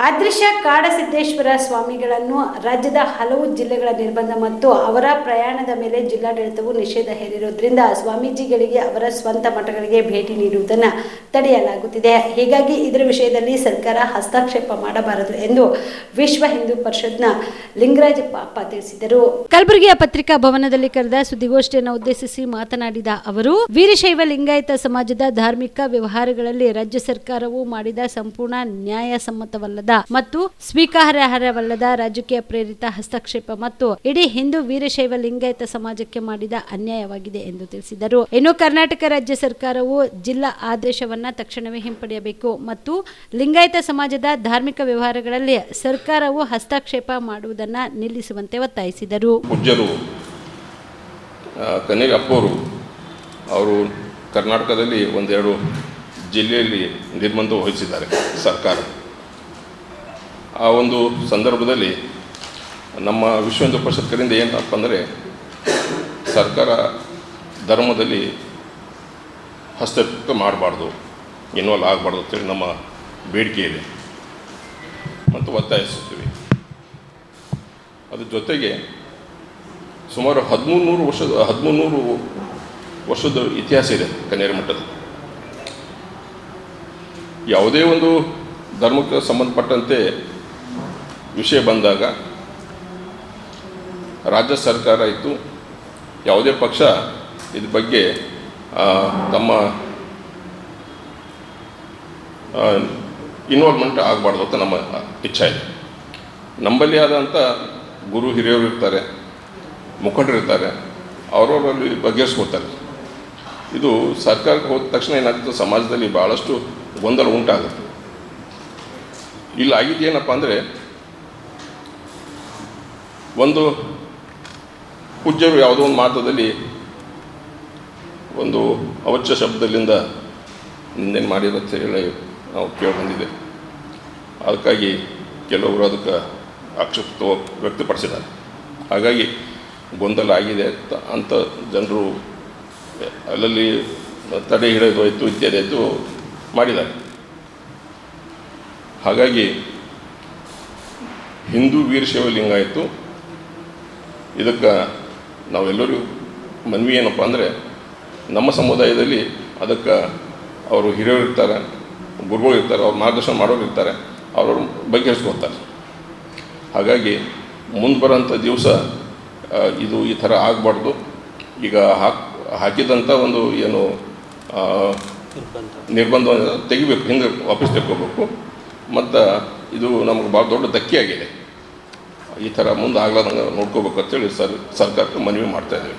ಅದೃಶ್ಯ ಕಾಡಸಿದ್ದೇಶ್ವರ ಸ್ವಾಮಿಗಳನ್ನು ರಾಜ್ಯದ ಹಲವು ಜಿಲ್ಲೆಗಳ ನಿರ್ಬಂಧ ಮತ್ತು ಅವರ ಪ್ರಯಾಣದ ಮೇಲೆ ಜಿಲ್ಲಾಡಳಿತವು ನಿಷೇಧ ಹೇರಿರುವುದರಿಂದ ಸ್ವಾಮೀಜಿಗಳಿಗೆ ಅವರ ಸ್ವಂತ ಮಠಗಳಿಗೆ ಭೇಟಿ ನೀಡುವುದನ್ನು ತಡೆಯಲಾಗುತ್ತಿದೆ ಹೀಗಾಗಿ ಇದರ ವಿಷಯದಲ್ಲಿ ಸರ್ಕಾರ ಹಸ್ತಕ್ಷೇಪ ಮಾಡಬಾರದು ಎಂದು ವಿಶ್ವ ಹಿಂದೂ ಪರಿಷತ್ನ ಲಿಂಗರಾಜ ಪಾಪ ತಿಳಿಸಿದರು. ಕಲಬುರಗಿಯ ಪತ್ರಿಕಾ ಭವನದಲ್ಲಿ ಕರೆದ ಸುದ್ದಿಗೋಷ್ಠಿಯನ್ನು ಉದ್ದೇಶಿಸಿ ಮಾತನಾಡಿದ ಅವರು, ವೀರಶೈವ ಲಿಂಗಾಯತ ಸಮಾಜದ ಧಾರ್ಮಿಕ ವ್ಯವಹಾರಗಳಲ್ಲಿ ರಾಜ್ಯ ಸರ್ಕಾರವು ಮಾಡಿದ ಸಂಪೂರ್ಣ ನ್ಯಾಯಸಮ್ಮತವಲ್ಲದ ಮತ್ತು ಸ್ವೀಕಾರಾರ್ಹವಲ್ಲದ ರಾಜಕೀಯ ಪ್ರೇರಿತ ಹಸ್ತಕ್ಷೇಪ ಮತ್ತು ಇಡೀ ಹಿಂದೂ ವೀರಶೈವ ಲಿಂಗಾಯತ ಸಮಾಜಕ್ಕೆ ಮಾಡಿದ ಅನ್ಯಾಯವಾಗಿದೆ ಎಂದು ತಿಳಿಸಿದರು. ಇನ್ನು ಕರ್ನಾಟಕ ರಾಜ್ಯ ಸರ್ಕಾರವು ಜಿಲ್ಲಾ ಆದೇಶವನ್ನ ತಕ್ಷಣವೇ ಹಿಂಪಡೆಯಬೇಕು. ಮತ್ತು ಲಿಂಗಾಯತ ಸಮಾಜದ ಧಾರ್ಮಿಕ ವ್ಯವಹಾರಗಳಲ್ಲಿ ಸರ್ಕಾರವು ಹಸ್ತಕ್ಷೇಪ ಮಾಡುವುದನ್ನ ನಿಲ್ಲಿಸುವಂತೆ ಒತ್ತಾಯಿಸಿದರು. ಪೂಜ್ಯರು ಅಪ್ಪವರು ಅವರು ಕರ್ನಾಟಕದಲ್ಲಿ ಒಂದೆರಡು ಜಿಲ್ಲೆಯಲ್ಲಿ ನಿರ್ಬಂಧ ವಹಿಸಿದ್ದಾರೆ ಸರ್ಕಾರ. ಆ ಒಂದು ಸಂದರ್ಭದಲ್ಲಿ ನಮ್ಮ ವಿಶ್ವ ಹಿಂದೂ ಪರಿಷತ್ ಕಡೆಯಿಂದ ಏನಪ್ಪ ಅಂದರೆ, ಸರ್ಕಾರ ಧರ್ಮದಲ್ಲಿ ಹಸ್ತಕ್ಷೇಪ ಮಾಡಬಾರ್ದು. ಇನ್ವಾಲ್ವ್ ಆಗಬಾರ್ದು ಅಂತೇಳಿ ನಮ್ಮ ಬೇಡಿಕೆ ಇದೆ. ಮತ್ತು ಒತ್ತಾಯಿಸುತ್ತೀವಿ. ಅದ್ರ ಜೊತೆಗೆ ಸುಮಾರು ಹದಿಮೂರು ನೂರು ವರ್ಷದ ಹದಿಮೂರು ವರ್ಷದ ಇತಿಹಾಸ ಇದೆ ಕನ್ನೇರಿ ಮಠದ. ಯಾವುದೇ ಒಂದು ಧರ್ಮಕ್ಕೆ ಸಂಬಂಧಪಟ್ಟಂತೆ ವಿಷಯ ಬಂದಾಗ ರಾಜ್ಯ ಸರ್ಕಾರ ಇತ್ತು. ಯಾವುದೇ ಪಕ್ಷ ಇದ್ರ ಬಗ್ಗೆ ತಮ್ಮ ಇನ್ವಾಲ್ವ್ಮೆಂಟ್ ಆಗಬಾರ್ದು ಅಂತ ನಮ್ಮ ಇಚ್ಛೆ ಇದೆ. ನಮ್ಮಲ್ಲಿ ಆದಂಥ ಗುರು ಹಿರಿಯರು ಇರ್ತಾರೆ, ಮುಖಂಡರಿರ್ತಾರೆ, ಅವರವರಲ್ಲಿ ಬಗೆಹರಿಸ್ಕೊಳ್ತಾರೆ. ಇದು ಸರ್ಕಾರಕ್ಕೆ ಹೋದ ತಕ್ಷಣ ಏನಾಗುತ್ತೆ? ಸಮಾಜದಲ್ಲಿ ಭಾಳಷ್ಟು ಗೊಂದಲ ಉಂಟಾಗುತ್ತೆ. ಇಲ್ಲಿ ಆಗಿದ್ದೇನಪ್ಪ ಅಂದರೆ, ಒಂದು ಪೂಜ್ಯರು ಯಾವುದೋ ಒಂದು ಮಾತದಲ್ಲಿ ಒಂದು ಅವಚ್ಯ ಶಬ್ದದಿಂದ ನಿಂದೇನು ಮಾಡಿರುತ್ತೆ ಹೇಳಿ ನಾವು ಕೇಳಿ ಬಂದಿದೆ ಅದಕ್ಕಾಗಿ ಕೆಲವರು ಅದಕ್ಕೆ ಆಕ್ಷೇಪ ವ್ಯಕ್ತಪಡಿಸಿದ್ದಾರೆ. ಹಾಗಾಗಿ ಗೊಂದಲ ಆಗಿದೆ ಅಂತ ಜನರು ಅಲ್ಲಲ್ಲಿ ತಡೆ ಹಿಡಿದು ಆಯಿತು ಇತ್ಯಾದಿ ಮಾಡಿದ್ದಾರೆ. ಹಾಗಾಗಿ ಹಿಂದೂ ವೀರಶೈವ ಲಿಂಗಾಯಿತು ಇದಕ್ಕೆ ನಾವೆಲ್ಲರಿಗೂ ಮನವಿ ಏನಪ್ಪ ಅಂದರೆ ನಮ್ಮ ಸಮುದಾಯದಲ್ಲಿ ಅದಕ್ಕೆ ಅವರು ಹಿರಿಯರು ಇರ್ತಾರೆ. ಗುರುಗಳು ಇರ್ತಾರೆ ಅವ್ರು ಮಾರ್ಗದರ್ಶನ ಮಾಡೋರು ಇರ್ತಾರೆ ಅವರವ್ರು ಬಗೆಹರಿಸ್ಕೊತಾರೆ ಹಾಗಾಗಿ ಮುಂದೆ ಬರೋಂಥ ದಿವಸ ಇದು ಈ ಥರ ಆಗಬಾರ್ದು. ಈಗ ಹಾಕ್ ಹಾಕಿದಂಥ ಒಂದು ಏನು ನಿರ್ಬಂಧವನ್ನು ನಿರ್ಬಂಧ. ತೆಗಿಬೇಕು ಹಿಂದೆ ವಾಪಸ್ ತೆಕ್ಕೋಬೇಕು. ಮತ್ತು ಇದು ನಮಗೆ ಭಾಳ ದೊಡ್ಡ ಧಕ್ಕೆ ಆಗಿದೆ. ಈ ಥರ ಮುಂದೆ ಆಗ್ಲಾರ್ದಂಗೆ ನೋಡ್ಕೋಬೇಕು ಅಂತೇಳಿ ಸರ್ ಸರ್ಕಾರಕ್ಕೆ ಮನವಿ ಮಾಡ್ತಾ ಇದ್ದೀವಿ.